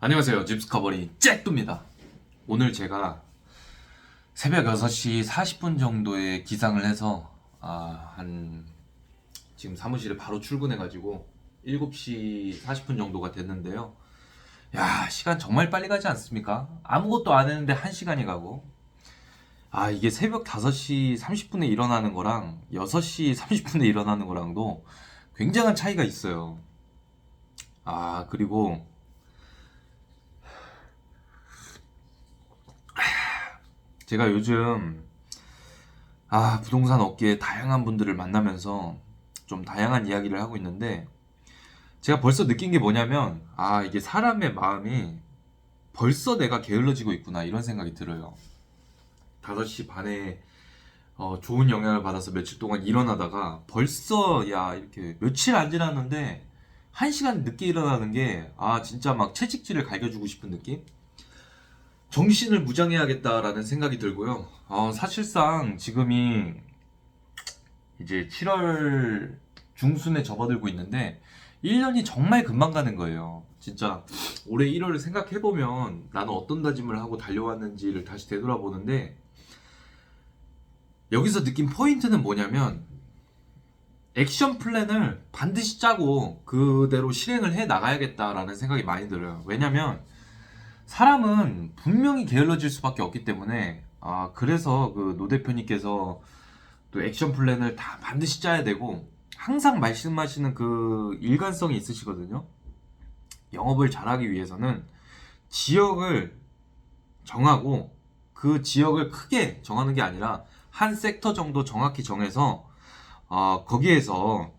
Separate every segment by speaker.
Speaker 1: 안녕하세요. 집스커버리 잭두입니다. 오늘 제가 새벽 6시 40분 정도에 기상을 해서 아, 한 지금 사무실에 바로 출근해 가지고 7시 40분 정도가 됐는데요. 야, 시간 정말 빨리 가지 않습니까? 아무것도 안 했는데 1시간이 가고. 아, 이게 새벽 5시 30분에 일어나는 거랑 6시 30분에 일어나는 거랑도 굉장한 차이가 있어요. 아, 그리고 제가 요즘 아, 부동산 업계의 다양한 분들을 만나면서 좀 다양한 이야기를 하고 있는데 제가 벌써 느낀 게 뭐냐면 아, 이게 사람의 마음이 벌써 내가 게을러지고 있구나 이런 생각이 들어요. 5시 반에 어, 좋은 영향을 받아서 며칠 동안 일어나다가 벌써 야 이렇게 며칠 안 지났는데 한 시간 늦게 일어나는 게 아 진짜 막 채찍질을 갈겨주고 싶은 느낌? 정신을 무장해야겠다라는 생각이 들고요. 어, 사실상 지금이 이제 7월 중순에 접어들고 있는데 1년이 정말 금방 가는 거예요. 진짜 올해 1월을 생각해보면 나는 어떤 다짐을 하고 달려왔는지를 다시 되돌아보는데 여기서 느낀 포인트는 뭐냐면 액션 플랜을 반드시 짜고 그대로 실행을 해 나가야겠다라는 생각이 많이 들어요. 왜냐면 사람은 분명히 게을러질 수밖에 없기 때문에 아 그래서 그 노 대표님께서 또 액션 플랜을 다 반드시 짜야 되고 항상 말씀하시는 그 일관성이 있으시거든요. 영업을 잘하기 위해서는 지역을 정하고 그 지역을 크게 정하는 게 아니라 한 섹터 정도 정확히 정해서 어, 거기에서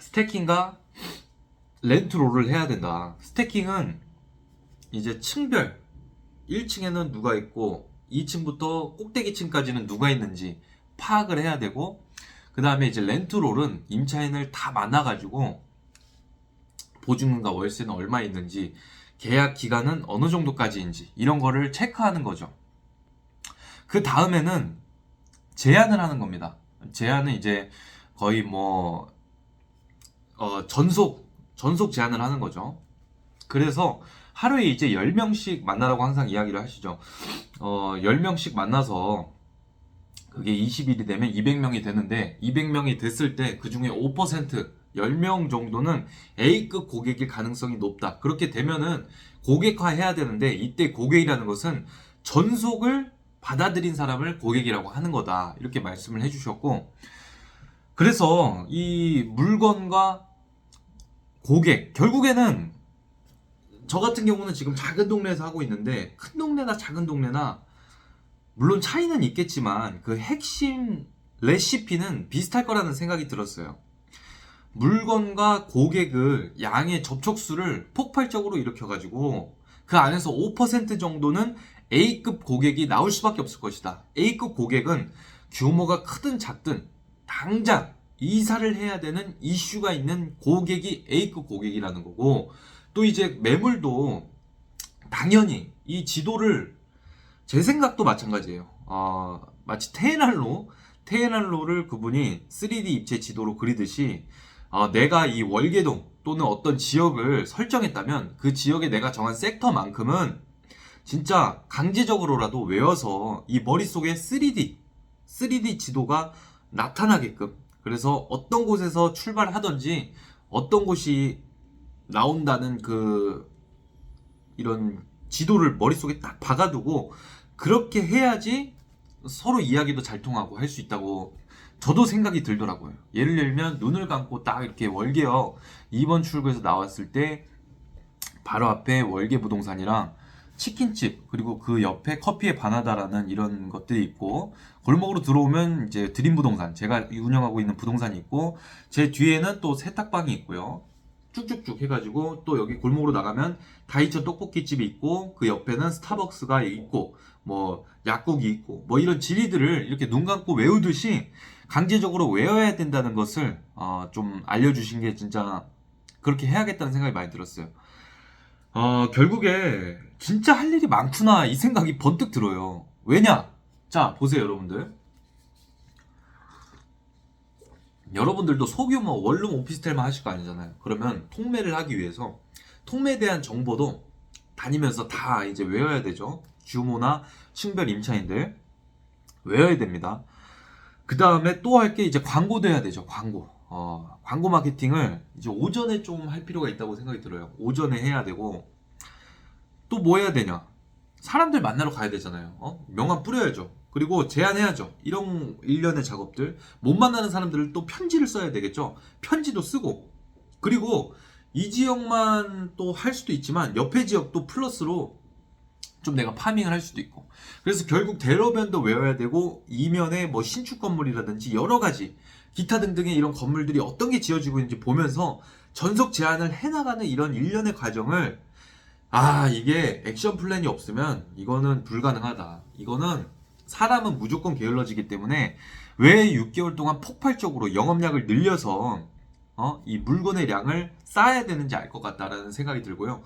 Speaker 1: 스태킹과 렌트롤을 해야 된다. 스태킹은 이제 층별 1층에는 누가 있고 2층부터 꼭대기층까지는 누가 있는지 파악을 해야 되고 그 다음에 이제 렌트롤은 임차인을 다 만나가지고 보증금과 월세는 얼마 있는지 계약 기간은 어느 정도까지인지 이런 거를 체크하는 거죠. 그 다음에는 제안을 하는 겁니다. 제안은 이제 거의 뭐 어, 전속 전속 제안을 하는 거죠. 그래서 하루에 이제 10명씩 만나라고 항상 이야기를 하시죠. 어, 10명씩 만나서 그게 20일이 되면 200명이 되는데 200명이 됐을 때 그 중에 5% 10명 정도는 A급 고객일 가능성이 높다. 그렇게 되면은 고객화 해야 되는데 이때 고객이라는 것은 전속을 받아들인 사람을 고객이라고 하는 거다. 이렇게 말씀을 해주셨고 그래서 이 물건과 고객 결국에는 저 같은 경우는 지금 작은 동네에서 하고 있는데 큰 동네나 작은 동네나 물론 차이는 있겠지만 그 핵심 레시피는 비슷할 거라는 생각이 들었어요. 물건과 고객을 양의 접촉수를 폭발적으로 일으켜가지고 그 안에서 5% 정도는 A급 고객이 나올 수밖에 없을 것이다. A급 고객은 규모가 크든 작든 당장 이사를 해야 되는 이슈가 있는 고객이 A급 고객이라는 거고 또 이제 매물도 당연히 이 지도를 제 생각도 마찬가지예요. 어, 마치 테헤날로 테헤날로를 그분이 3D 입체 지도로 그리듯이 어, 내가 이 월계동 또는 어떤 지역을 설정했다면 그 지역에 내가 정한 섹터만큼은 진짜 강제적으로라도 외워서 이 머릿속에 3D 3D 지도가 나타나게끔 그래서 어떤 곳에서 출발하든지 어떤 곳이 나온다는 그 이런 지도를 머릿속에 딱 박아두고 그렇게 해야지 서로 이야기도 잘 통하고 할 수 있다고 저도 생각이 들더라고요. 예를 들면 눈을 감고 딱 이렇게 월계역 2번 출구에서 나왔을 때 바로 앞에 월계 부동산이랑 치킨집 그리고 그 옆에 커피의 바나다라는 이런 것들이 있고 골목으로 들어오면 이제 드림 부동산 제가 운영하고 있는 부동산이 있고 제 뒤에는 또 세탁방이 있고요. 쭉쭉쭉 해가지고 또 여기 골목으로 나가면 다이천 떡볶이집이 있고 그 옆에는 스타벅스가 있고 뭐 약국이 있고 뭐 이런 지리들을 이렇게 눈 감고 외우듯이 강제적으로 외워야 된다는 것을 어, 좀 알려주신 게 진짜 그렇게 해야겠다는 생각이 많이 들었어요. 어, 결국에 진짜 할 일이 많구나 이 생각이 번뜩 들어요. 왜냐? 자 보세요 여러분들. 여러분들도 소규모 원룸 오피스텔만 하실 거 아니잖아요. 그러면 통매를 하기 위해서 통매에 대한 정보도 다니면서 다 이제 외워야 되죠. 규모나 층별 임차인들 외워야 됩니다. 그 다음에 또 할 게 이제 광고도 해야 되죠. 광고. 어, 광고 마케팅을 이제 오전에 좀 할 필요가 있다고 생각이 들어요. 오전에 해야 되고 또 뭐 해야 되냐? 사람들 만나러 가야 되잖아요. 어? 명함 뿌려야죠. 그리고 제안해야죠. 이런 일련의 작업들. 못 만나는 사람들을 또 편지를 써야 되겠죠. 편지도 쓰고. 그리고 이 지역만 또 할 수도 있지만 옆에 지역도 플러스로 좀 내가 파밍을 할 수도 있고. 그래서 결국 대로변도 외워야 되고 이면에 뭐 신축 건물이라든지 여러 가지 기타 등등의 이런 건물들이 어떤 게 지어지고 있는지 보면서 전속 제안을 해나가는 이런 일련의 과정을 아 이게 액션 플랜이 없으면 이거는 불가능하다. 이거는 사람은 무조건 게을러지기 때문에 왜 6개월 동안 폭발적으로 영업량을 늘려서 어? 이 물건의 양을 쌓아야 되는지 알 것 같다라는 생각이 들고요.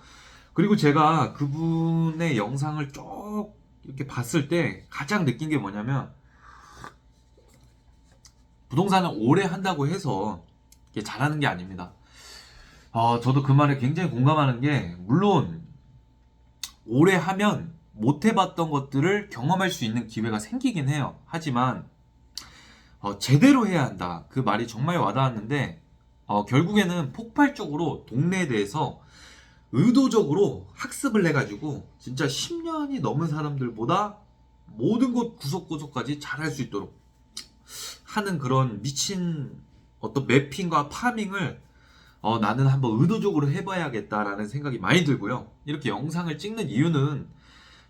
Speaker 1: 그리고 제가 그분의 영상을 쭉 이렇게 봤을 때 가장 느낀 게 뭐냐면 부동산을 오래 한다고 해서 잘하는 게 아닙니다. 어, 저도 그 말에 굉장히 공감하는 게 물론 오래 하면 못 해봤던 것들을 경험할 수 있는 기회가 생기긴 해요. 하지만 어, 제대로 해야 한다. 그 말이 정말 와닿았는데 어, 결국에는 폭발적으로 동네에 대해서 의도적으로 학습을 해가지고 진짜 10년이 넘은 사람들보다 모든 곳 구석구석까지 잘할 수 있도록 하는 그런 미친 어떤 매핑과 파밍을 어, 나는 한번 의도적으로 해봐야겠다라는 생각이 많이 들고요. 이렇게 영상을 찍는 이유는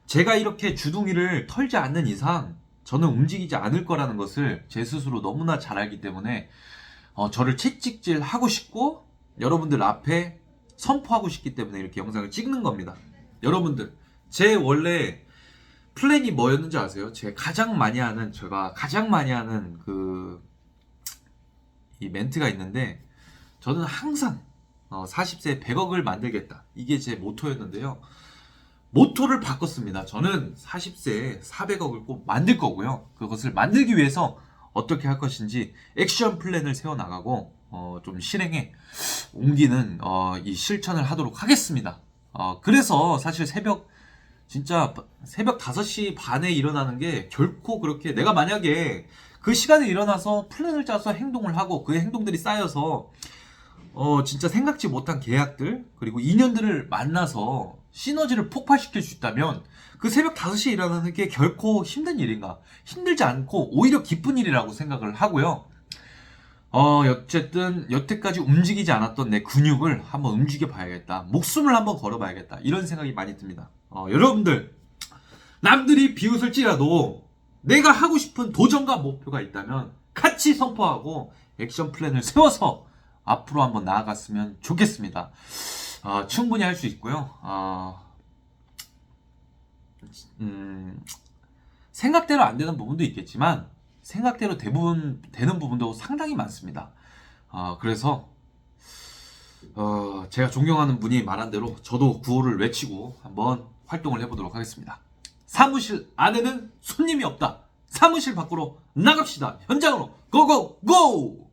Speaker 1: 제가 이렇게 주둥이를 털지 않는 이상 저는 움직이지 않을 거라는 것을 제 스스로 너무나 잘 알기 때문에 어, 저를 채찍질 하고 싶고 여러분들 앞에 선포하고 싶기 때문에 이렇게 영상을 찍는 겁니다. 여러분들 제 원래 플랜이 뭐였는지 아세요? 제가 가장 많이 하는 제가 가장 많이 하는 그 이 멘트가 있는데 저는 항상 어, 40세에 100억을 만들겠다. 이게 제 모토였는데요. 모토를 바꿨습니다. 저는 40세에 400억을 꼭 만들 거고요. 그것을 만들기 위해서 어떻게 할 것인지 액션 플랜을 세워 나가고 어, 좀 실행에 옮기는 어, 이 실천을 하도록 하겠습니다. 어, 그래서 사실 새벽 진짜 새벽 5시 반에 일어나는 게 결코 그렇게 내가 만약에 그 시간에 일어나서 플랜을 짜서 행동을 하고 그 행동들이 쌓여서 어 진짜 생각지 못한 계약들 그리고 인연들을 만나서 시너지를 폭발시킬 수 있다면 그 새벽 5시에 일어나는 게 결코 힘든 일인가? 힘들지 않고 오히려 기쁜 일이라고 생각을 하고요 어 어쨌든 여태까지 움직이지 않았던 내 근육을 한번 움직여 봐야겠다 목숨을 한번 걸어 봐야겠다 이런 생각이 많이 듭니다 어, 여러분들 남들이 비웃을지라도 내가 하고 싶은 도전과 목표가 있다면 같이 선포하고 액션 플랜을 세워서 앞으로 한번 나아갔으면 좋겠습니다. 아, 충분히 할 수 있고요. 아, 음, 생각대로 안 되는 부분도 있겠지만 생각대로 대부분 되는 부분도 상당히 많습니다. 아, 그래서 어, 제가 존경하는 분이 말한 대로 저도 구호를 외치고 한번 활동을 해보도록 하겠습니다. 사무실 안에는 손님이 없다. 사무실 밖으로 나갑시다. 현장으로 고고 고!